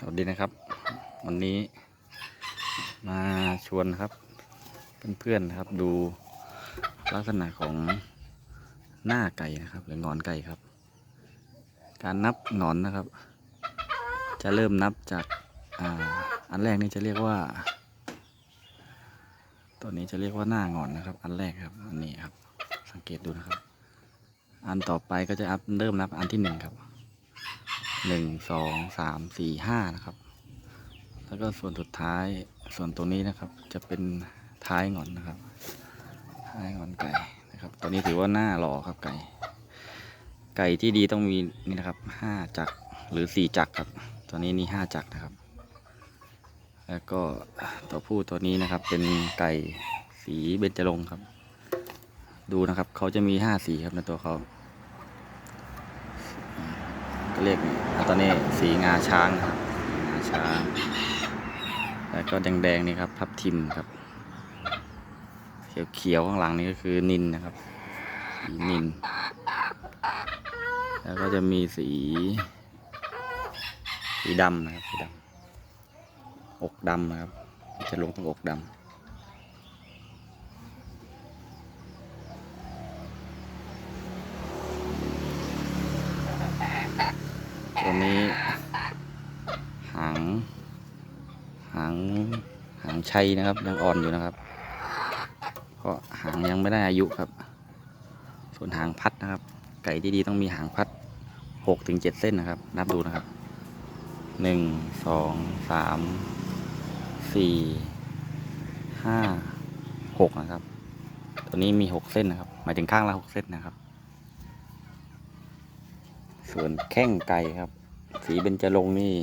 สวัสดีนะครับ วันนี้มาชวนครับ เพื่อนๆนะครับดูลักษณะของหน้าไก่นะครับ หรือหงอนไก่ครับ การนับหงอนนะครับ จะเริ่มนับจากอ,าอันแรกนี่จะเรียกว่า ตัวนี้จะเรียกว่าหน้าหงอนนะครับ อันแรกครับอันนี้ครับ สังเกตดูนะครับ อันต่อไปก็จะอัพเริ่มนับอันที่หนึ่งครับ หนึ่งสองสามสี่ห้านะครับ แล้วก็ส่วนสุดท้ายส่วนตรงนี้นะครับจะเป็นท้ายหงอนนะครับ ท้ายหงอนไก่นะครับตัวนี้ถือว่าหน้าหล่อครับไก่ ไก่ที่ดีต้องมีนี่นะครับห้าจักรหรือสี่จักรครับตัวนี้นี่ห้าจักรนะครับ แล้วก็ตัวผู้ตัวนี้นะครับเป็นไก่สีเบญจรงครับ ดูนะครับเขาจะมีห้าสีครับในตัวเขา ก็เรียกตอนนี้สีงาช้างครับงาช้าง แล้วก็แดงๆนี่ครับทับทิมครับ เขียวๆข้างหลังนี่ก็คือนินนะครับ สีนิน แล้วก็จะมีสี สีดำนะครับ สีดำอกดำนะครับ จะลงตรงอกดำ ตัวนี้หางหางหางชัยนะครับ ยังอ่อนอยู่นะครับเพราะหางยังไม่ได้อายุครับ ส่วนหางพัดนะครับ ไก่ที่ดีต้องมีหางพัดหกถึงเจ็ดเส้นนะครับ นับดูนะครับหนึ่งสองสามสี่ห้าหกนะครับ ตัวนี้มีหกเส้นนะครับ หมายถึงข้างละหกเส้นนะครับ ส่วนแข้งไก่ครับ สีเบญจรงค์นี่